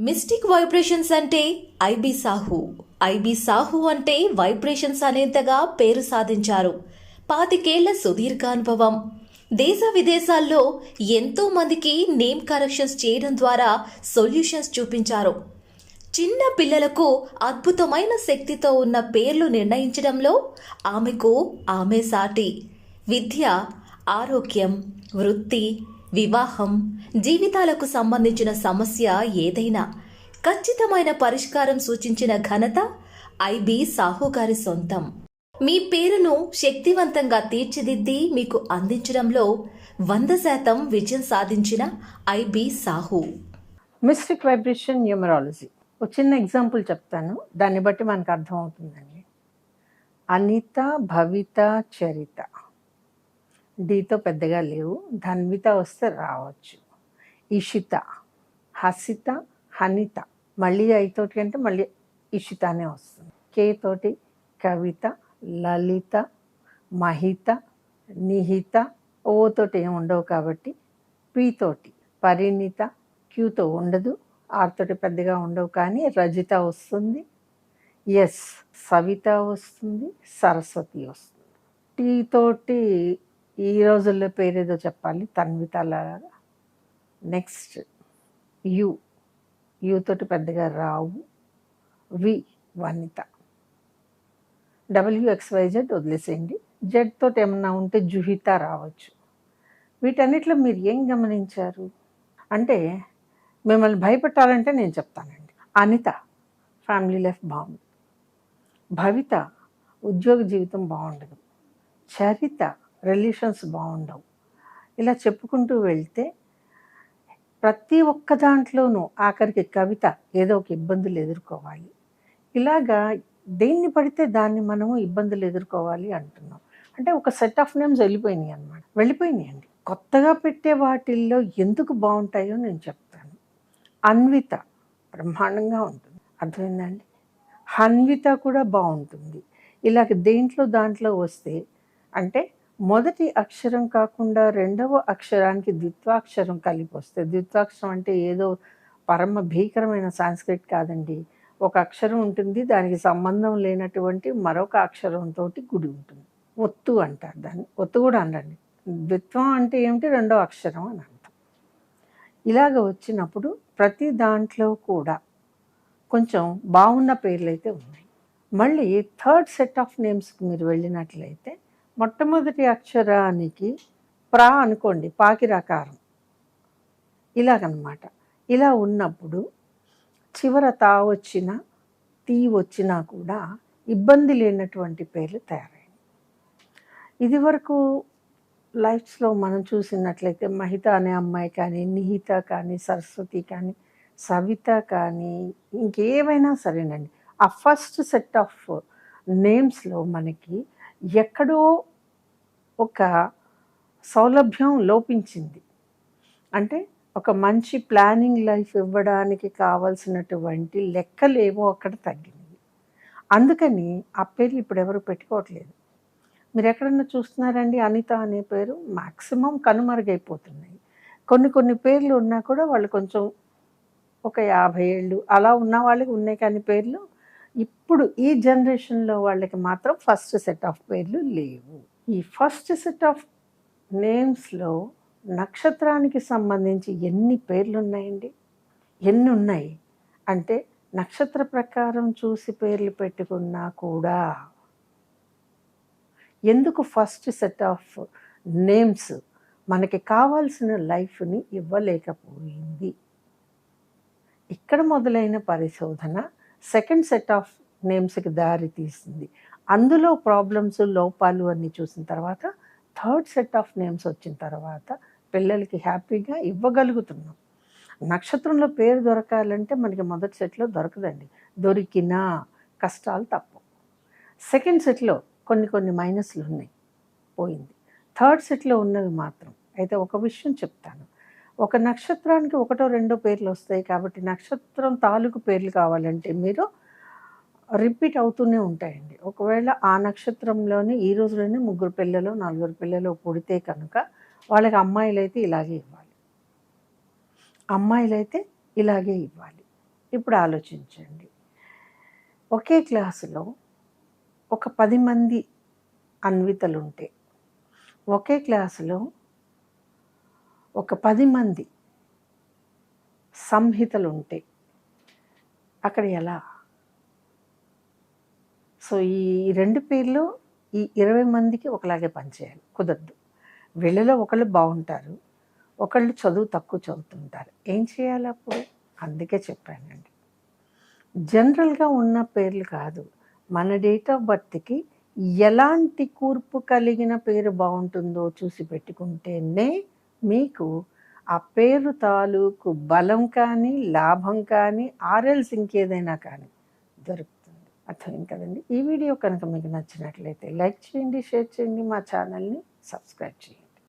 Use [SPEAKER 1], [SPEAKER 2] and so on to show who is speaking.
[SPEAKER 1] Mystic vibrations అంటే IB Sahu. IB Sahu అంటే vibrations అనేంతగా పేరు సాధించారు. పాతికేళ్ళ సుదీర్ఘ అనుభవం దేశ విదేశాల్లో ఎంతో మందికి నేమ్ కరెక్షన్స్ చేయడం ద్వారా సొల్యూషన్స్ చూపించారు. చిన్న పిల్లలకు అద్భుతమైన శక్తితో ఉన్న పేర్లు నిర్ణయించడంలో ఆమెకు ఆమె సాటి. విద్య ఆరోగ్యం వృత్తి వివాహం జీవితాలకు సంబంధించిన సమస్య ఏదైనా ఖచ్చితమైన పరిష్కారం సూచించిన ఘనత ఐబి సాహు గారి సొంతం. మీ పేరును శక్తివంతంగా తీర్చిదిద్ది మీకు అందించడంలో వంద శాతం విజయం సాధించిన IB Sahu.
[SPEAKER 2] Mystic vibration numerology ఒక చిన్న ఎగ్జాంపుల్ చెప్తాను. దాన్ని బట్టి మనకు అర్థమవుతుందండి. అనిత భవిత చరిత. డీతో పెద్దగా లేవు. ధన్విత వస్తే రావచ్చు. ఇషిత హసిత హనిత. మళ్ళీ ఐతోటి అంటే మళ్ళీ ఇషితనే వస్తుంది. కే తోటి కవిత లలిత మహిత నిహిత. ఓ తోటి ఏమి ఉండవు కాబట్టి పీతోటి పరిణిత క్యూతో ఉండదు. ఆర్తోటి పెద్దగా ఉండవు కానీ రజిత వస్తుంది. ఎస్ సవిత వస్తుంది. సరస్వతి వస్తుంది. టీ తోటి ఈ రోజుల్లో పేరేదో చెప్పాలి తన్విత లాగా నెక్స్ట్ యు. యు తోటి పెద్దగా రావు. వి వనిత. డబ్ల్యూఎక్స్వైజెడ్ వదిలేసేయండి. జెడ్ తోటి ఏమన్నా ఉంటే జుహిత రావచ్చు. వీటన్నిటిలో మీరు ఏం గమనించారు? అంటే మిమ్మల్ని భయపెట్టాలంటే నేను చెప్తానండి. అనిత ఫ్యామిలీ లైఫ్ బాగుంది. భవిత ఉద్యోగ జీవితం బాగుండదు. చరిత రిలేషన్స్ బాగుండవు. ఇలా చెప్పుకుంటూ వెళ్తే ప్రతి ఒక్క దాంట్లోనూ ఆఖరికి కవిత ఏదో ఒక ఇబ్బందులు ఎదుర్కోవాలి. ఇలాగా దేన్ని పడితే దాన్ని మనము ఇబ్బందులు ఎదుర్కోవాలి అంటున్నాం. అంటే ఒక సెట్ ఆఫ్ నేమ్స్ వెళ్ళిపోయినాయి అనమాట వెళ్ళిపోయినాయండి. కొత్తగా పెట్టే వాటిల్లో ఎందుకు బాగుంటాయో నేను చెప్తాను. అన్విత బ్రహ్మాండంగా ఉంటుంది. అర్థమైందండి? హన్విత కూడా బాగుంటుంది. ఇలాగ దేంట్లో దాంట్లో వస్తే అంటే మొదటి అక్షరం కాకుండా రెండవ అక్షరానికి ద్విత్వాక్షరం కలిపి వస్తే ద్విత్వాక్షరం అంటే ఏదో పరమ భీకరమైన సాంస్క్రిట్ కాదండి. ఒక అక్షరం ఉంటుంది దానికి సంబంధం లేనటువంటి మరొక అక్షరంతో గుడి ఉంటుంది. ఒత్తు అంటారు దాన్ని. ఒత్తు కూడా అనండి ద్విత్వం అంటే ఏమిటి? రెండో అక్షరం అని అర్థం. ఇలాగ వచ్చినప్పుడు ప్రతి దాంట్లో కూడా కొంచెం బాగున్న పేర్లు అయితే ఉన్నాయి. మళ్ళీ థర్డ్ సెట్ ఆఫ్ నేమ్స్కి మీరు వెళ్ళినట్లయితే మొట్టమొదటి అక్షరానికి ప్రా అనుకోండి పాకిరాకారం. ఇలాగనమాట. ఇలా ఉన్నప్పుడు చివర తా వచ్చిన తీ వచ్చినా కూడా ఇబ్బంది లేనటువంటి పేర్లు తయారయ్యాయి. ఇది వరకు లైఫ్స్లో మనం చూసినట్లయితే మహిత అనే అమ్మాయి కానీ నిహిత కానీ సరస్వతి కానీ సవిత కానీ ఇంకేమైనా సరేనండి. ఆ ఫస్ట్ సెట్ ఆఫ్ నేమ్స్లో మనకి ఎక్కడో ఒక సౌలభ్యం లోపించింది. అంటే ఒక మంచి ప్లానింగ్ లైఫ్ ఇవ్వడానికి కావలసినటువంటి లెక్కలేమో అక్కడ తగ్గింది అందుకని ఆ పేర్లు ఇప్పుడు ఎవరు పెట్టుకోవట్లేదు. మీరు ఎక్కడన్నా చూస్తున్నారండి అనిత అనే పేరు? మ్యాక్సిమం కనుమరుగైపోతున్నాయి. కొన్ని కొన్ని పేర్లు ఉన్నా కూడా వాళ్ళు కొంచెం ఒక యాభై ఏళ్ళు అలా ఉన్న వాళ్ళకి ఉన్నాయి కానీ పేర్లు. ఇప్పుడు ఈ జనరేషన్లో వాళ్ళకి మాత్రం ఫస్ట్ సెట్ ఆఫ్ పేర్లు లేవు. ఈ ఫస్ట్ సెట్ ఆఫ్ నేమ్స్లో నక్షత్రానికి సంబంధించి ఎన్ని పేర్లు ఉన్నాయండి ఎన్ని ఉన్నాయి అంటే నక్షత్ర ప్రకారం చూసి పేర్లు పెట్టుకున్నా కూడా ఎందుకు ఫస్ట్ సెట్ ఆఫ్ నేమ్స్ మనకి కావాల్సిన లైఫ్ని ఇవ్వలేకపోయింది? ఇక్కడ మొదలైన పరిశోధన సెకండ్ సెట్ ఆఫ్ నేమ్స్కి దారి తీసింది అందులో ప్రాబ్లమ్స్ లోపాలు అన్నీ చూసిన తర్వాత థర్డ్ సెట్ ఆఫ్ నేమ్స్ వచ్చిన తర్వాత పిల్లలకి హ్యాపీగా ఇవ్వగలుగుతున్నాం. నక్షత్రంలో పేరు దొరకాలంటే మనకి మొదటి సెట్లో దొరకదండి. దొరికినా కష్టాలు తప్పవు. సెకండ్ సెట్లో కొన్ని కొన్ని మైనస్లు ఉన్నాయి. పోయింది. థర్డ్ సెట్లో ఉన్నవి మాత్రం. అయితే ఒక విషయం చెప్తాను. ఒక నక్షత్రానికి ఒకటో రెండో పేర్లు వస్తాయి కాబట్టి నక్షత్రం తాలూకు పేర్లు కావాలంటే మీరు రిపీట్ అవుతూనే ఉంటాయండి. ఒకవేళ ఆ నక్షత్రంలోనే ఈ రోజులోనే ముగ్గురు పిల్లలు నలుగురు పిల్లలు పుడితే కనుక వాళ్ళకి అమ్మాయిలు అయితే ఇలాగే ఇవ్వాలి. అమ్మాయిలు అయితే ఇలాగే ఇవ్వాలి. ఇప్పుడు ఆలోచించండి. ఒకే క్లాసులో ఒక పది మంది అన్వితలు ఉంటే ఒకే క్లాసులో ఒక పది మంది సంహితలు ఉంటే అక్కడ ఎలా సో ఈ రెండు పేర్లు ఈ ఇరవై మందికి ఒకలాగే పనిచేయాలి కుదరదు. వీళ్ళలో ఒకళ్ళు బాగుంటారు ఒకళ్ళు చదువు తక్కువ చదువుతుంటారు. ఏం చేయాలి అప్పుడు? అందుకే చెప్పానండి. జనరల్గా ఉన్న పేర్లు కాదు మన డేట్ ఆఫ్ బర్త్కి ఎలాంటి కూర్పు కలిగిన పేరు బాగుంటుందో చూసి పెట్టుకుంటేనే మీకు ఆ పేరు తాలూకు బలం కానీ లాభం కానీ ఆర్ఎల్స్ ఇంకేదైనా కానీ దొరుకుతుంది. అర్థమైంది కదండి. ఈ వీడియో కనుక మీకు నచ్చినట్లయితే లైక్ చేయండి షేర్ చేయండి మా ఛానల్ని సబ్స్క్రైబ్ చేయండి.